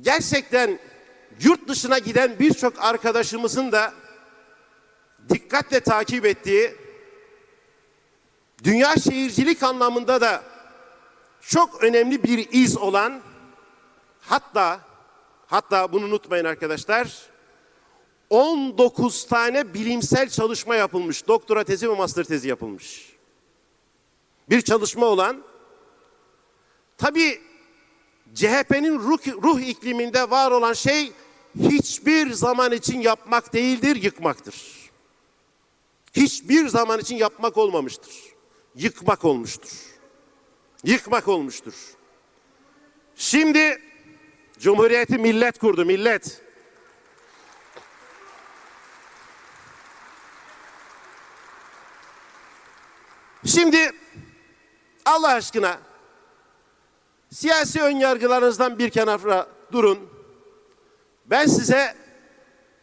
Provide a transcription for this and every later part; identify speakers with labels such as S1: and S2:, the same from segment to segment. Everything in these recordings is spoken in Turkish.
S1: gerçekten yurt dışına giden birçok arkadaşımızın da dikkatle takip ettiği dünya şehircilik anlamında da çok önemli bir iz olan hatta hatta bunu unutmayın arkadaşlar 19 tane bilimsel çalışma yapılmış. Doktora tezi ve master tezi yapılmış. Bir çalışma olan tabi CHP'nin ruh, ruh ikliminde var olan şey hiçbir zaman için yapmak değildir, yıkmaktır. Hiçbir zaman için yapmak olmamıştır. Yıkmak olmuştur. Yıkmak olmuştur. Şimdi Cumhuriyeti millet kurdu, millet. Şimdi Allah aşkına siyasi önyargılarınızdan bir kenara durun. Ben size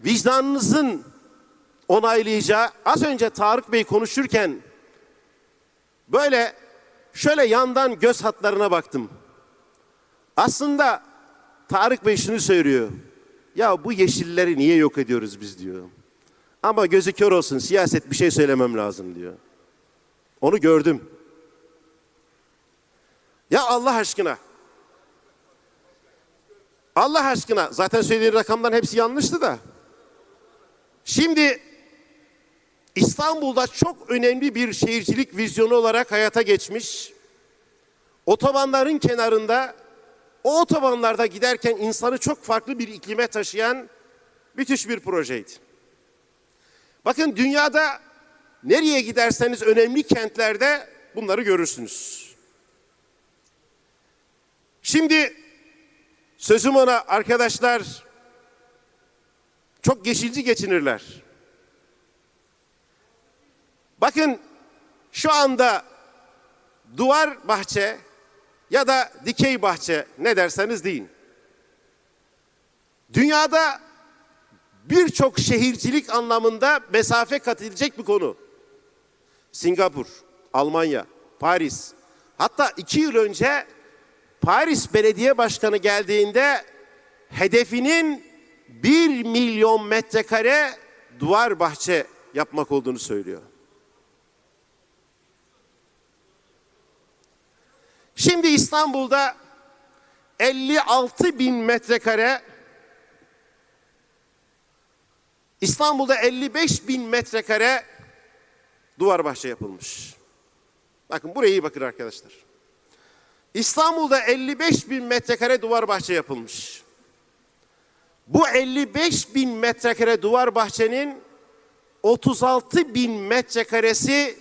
S1: vicdanınızın onaylayacağı az önce Tarık Bey konuşurken böyle şöyle yandan göz hatlarına baktım. Aslında Tarık Bey şunu söylüyor. Ya bu yeşilleri niye yok ediyoruz biz diyor. Ama gözü kör olsun siyaset bir şey söylemem lazım diyor. Onu gördüm. Ya Allah aşkına. Allah aşkına. Zaten söylediğin rakamların hepsi yanlıştı da. Şimdi İstanbul'da çok önemli bir şehircilik vizyonu olarak hayata geçmiş. Otobanların kenarında o otobanlarda giderken insanı çok farklı bir iklime taşıyan müthiş bir projeydi. Bakın dünyada nereye giderseniz önemli kentlerde bunları görürsünüz. Şimdi sözüm ona arkadaşlar çok yeşilci geçinirler. Bakın şu anda duvar bahçe ya da dikey bahçe ne derseniz deyin. Dünyada birçok şehircilik anlamında mesafe kat bir konu. Singapur, Almanya, Paris. Hatta iki yıl önce Paris Belediye Başkanı geldiğinde hedefinin bir milyon metrekare duvar bahçe yapmak olduğunu söylüyor. Şimdi İstanbul'da 56 bin metrekare İstanbul'da 55 bin metrekare duvar bahçe yapılmış. Bakın buraya iyi bakın arkadaşlar. İstanbul'da 55 bin metrekare duvar bahçe yapılmış. Bu 55 bin metrekare duvar bahçenin 36 bin metrekaresi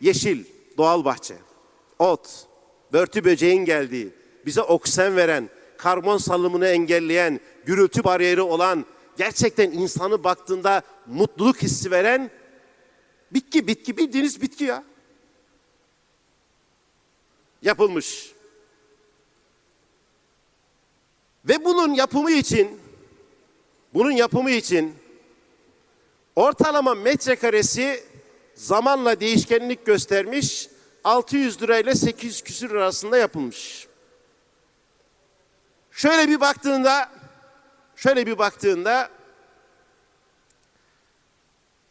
S1: yeşil, doğal bahçe. Ot, börtü böceğin geldiği, bize oksijen veren, karbon salımını engelleyen, gürültü bariyeri olan, gerçekten insanı baktığında mutluluk hissi veren bitki, bitki bildiğiniz bitki ya. Yapılmış. Ve bunun yapımı için bunun yapımı için ortalama metrekaresi zamanla değişkenlik göstermiş 600 lirayla 800 küsür arasında yapılmış. Şöyle bir baktığında şöyle bir baktığında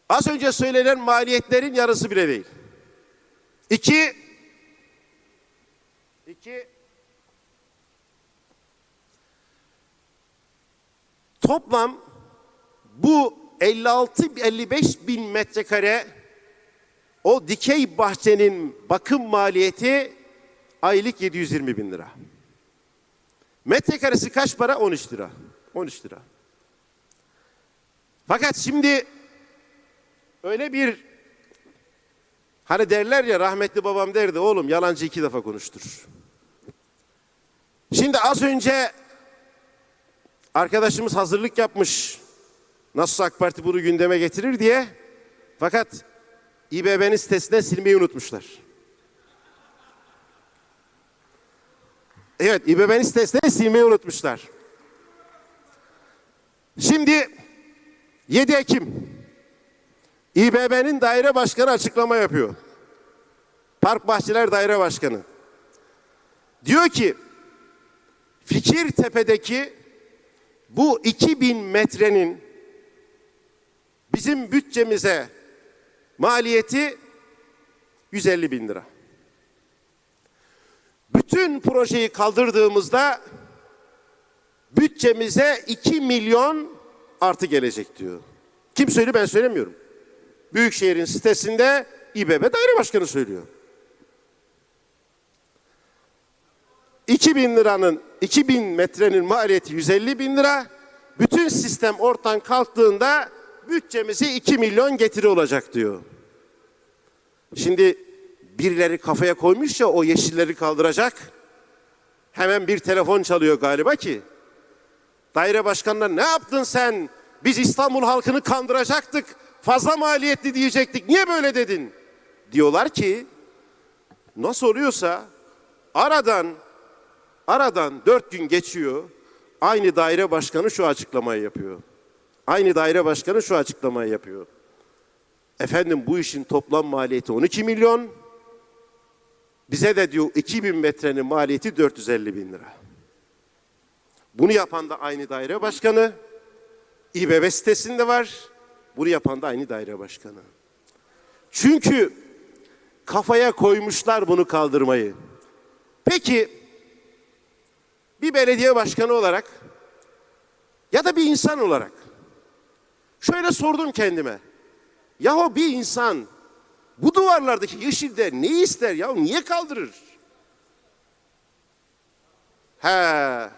S1: az önce söylenen maliyetlerin yarısı bile değil. İki, iki, toplam bu 56-55 bin metrekare o dikey bahçenin bakım maliyeti aylık 720 bin lira. Metrekaresi kaç para? 13 lira. 13 lira. Fakat şimdi öyle bir hani derler ya rahmetli babam derdi oğlum yalancı iki defa konuştur. Şimdi az önce arkadaşımız hazırlık yapmış. Nasıl AK Parti bunu gündeme getirir diye. Fakat İBB'nin sitesinden silmeyi unutmuşlar. Evet, İBB'nin sitesinden silmeyi unutmuşlar. Şimdi 7 Ekim İBB'nin daire başkanı açıklama yapıyor. Park Bahçeler Daire Başkanı. Diyor ki Fikirtepe'deki bu 2000 metrenin bizim bütçemize maliyeti 150 bin lira. Bütün projeyi kaldırdığımızda bütçemize 2 milyon artı gelecek diyor. Kim söylüyor ben söylemiyorum. Büyükşehir'in sitesinde İBB Daire Başkanı söylüyor. 2000 liranın 2000 metrenin maliyeti 150 bin lira. Bütün sistem ortadan kalktığında bütçemize 2 milyon getiri olacak diyor. Şimdi birileri kafaya koymuş ya o yeşilleri kaldıracak. Hemen bir telefon çalıyor galiba ki. Daire başkanına ne yaptın sen? Biz İstanbul halkını kandıracaktık. Fazla maliyetli diyecektik. Niye böyle dedin? Diyorlar ki nasıl oluyorsa aradan aradan dört gün geçiyor. Aynı daire başkanı şu açıklamayı yapıyor. Aynı daire başkanı şu açıklamayı yapıyor. Efendim bu işin toplam maliyeti 12 milyon. Bize de diyor 2000 metrenin maliyeti 450 bin lira. Bunu yapan da aynı daire başkanı. İBB sitesinde var. Bunu yapan da aynı daire başkanı. Çünkü kafaya koymuşlar bunu kaldırmayı. Peki bir belediye başkanı olarak ya da bir insan olarak şöyle sordum kendime. Yahu bir insan bu duvarlardaki yeşilde ne ister ya? Niye kaldırır? He.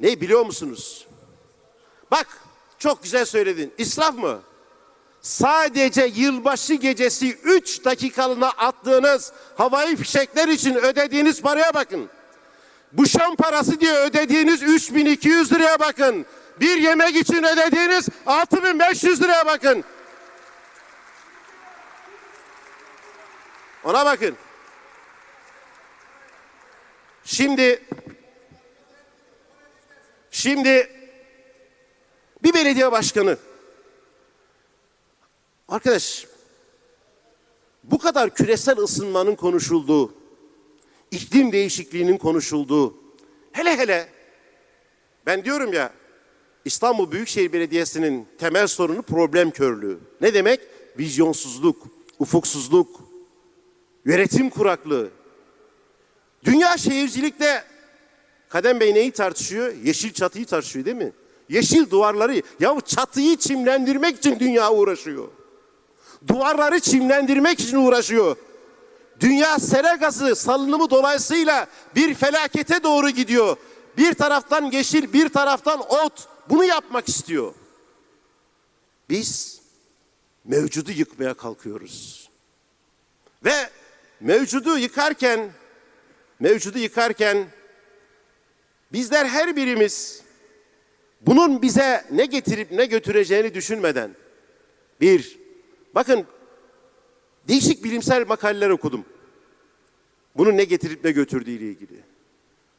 S1: Ne biliyor musunuz? Bak çok güzel söyledin. İsraf mı? Sadece yılbaşı gecesi 3 dakikalığına attığınız havai fişekler için ödediğiniz paraya bakın. Bu şam parası diye ödediğiniz 3200 liraya bakın. Bir yemek için ödediğiniz 6500 liraya bakın. Ona bakın. Şimdi şimdi bir belediye başkanı arkadaş bu kadar küresel ısınmanın konuşulduğu, iklim değişikliğinin konuşulduğu, hele hele ben diyorum ya İstanbul Büyükşehir Belediyesi'nin temel sorunu problem körlüğü. Ne demek? Vizyonsuzluk, ufuksuzluk, yönetim kuraklığı. Dünya şehircilikte Kadem Bey neyi tartışıyor? Yeşil çatıyı tartışıyor değil mi? Yeşil duvarları. Ya çatıyı çimlendirmek için dünya uğraşıyor. Duvarları çimlendirmek için uğraşıyor. Dünya sera gazı salınımı dolayısıyla bir felakete doğru gidiyor. Bir taraftan yeşil, bir taraftan ot. Bunu yapmak istiyor. Biz mevcudu yıkmaya kalkıyoruz. Ve mevcudu yıkarken mevcudu yıkarken bizler her birimiz bunun bize ne getirip ne götüreceğini düşünmeden bir bakın değişik bilimsel makaleler okudum. Bunun ne getirip ne götürdüğü ile ilgili.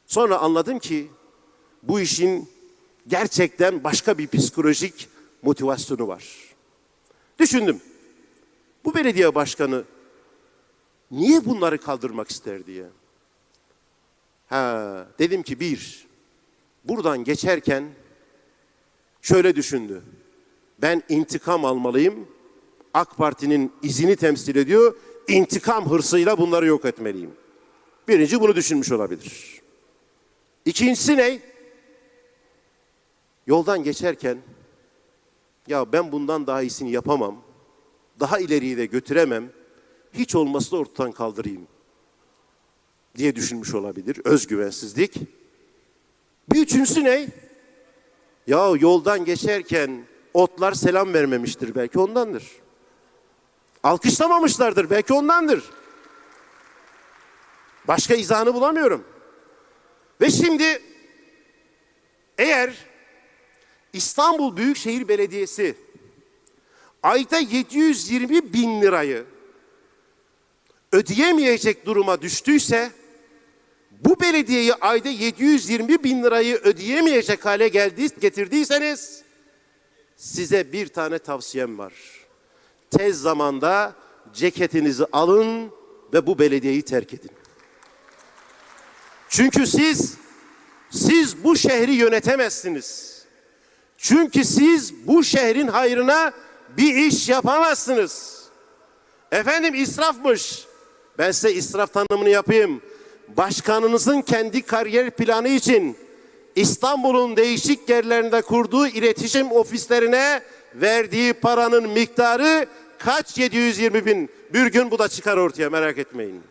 S1: Sonra anladım ki bu işin gerçekten başka bir psikolojik motivasyonu var. Düşündüm. Bu belediye başkanı niye bunları kaldırmak ister diye. Ha, dedim ki bir, buradan geçerken şöyle düşündü. Ben intikam almalıyım. AK Parti'nin izini temsil ediyor. İntikam hırsıyla bunları yok etmeliyim. Birinci bunu düşünmüş olabilir. İkincisi ne? Yoldan geçerken ya ben bundan daha iyisini yapamam. Daha ileriyi de götüremem. Hiç olmazsa da ortadan kaldırayım diye düşünmüş olabilir. Özgüvensizlik. Bir üçüncüsü ne? Ya yoldan geçerken otlar selam vermemiştir belki ondandır. Alkışlamamışlardır belki ondandır. Başka izahını bulamıyorum. Ve şimdi eğer İstanbul Büyükşehir Belediyesi ayda 720 bin lirayı ödeyemeyecek duruma düştüyse bu belediyeyi ayda 720 bin lirayı ödeyemeyecek hale geldi, getirdiyseniz size bir tane tavsiyem var. Tez zamanda ceketinizi alın ve bu belediyeyi terk edin. Çünkü siz siz bu şehri yönetemezsiniz. Çünkü siz bu şehrin hayrına bir iş yapamazsınız. Efendim israfmış. Ben size israf tanımını yapayım. Başkanınızın kendi kariyer planı için İstanbul'un değişik yerlerinde kurduğu iletişim ofislerine verdiği paranın miktarı kaç 720 bin? Bir gün bu da çıkar ortaya merak etmeyin.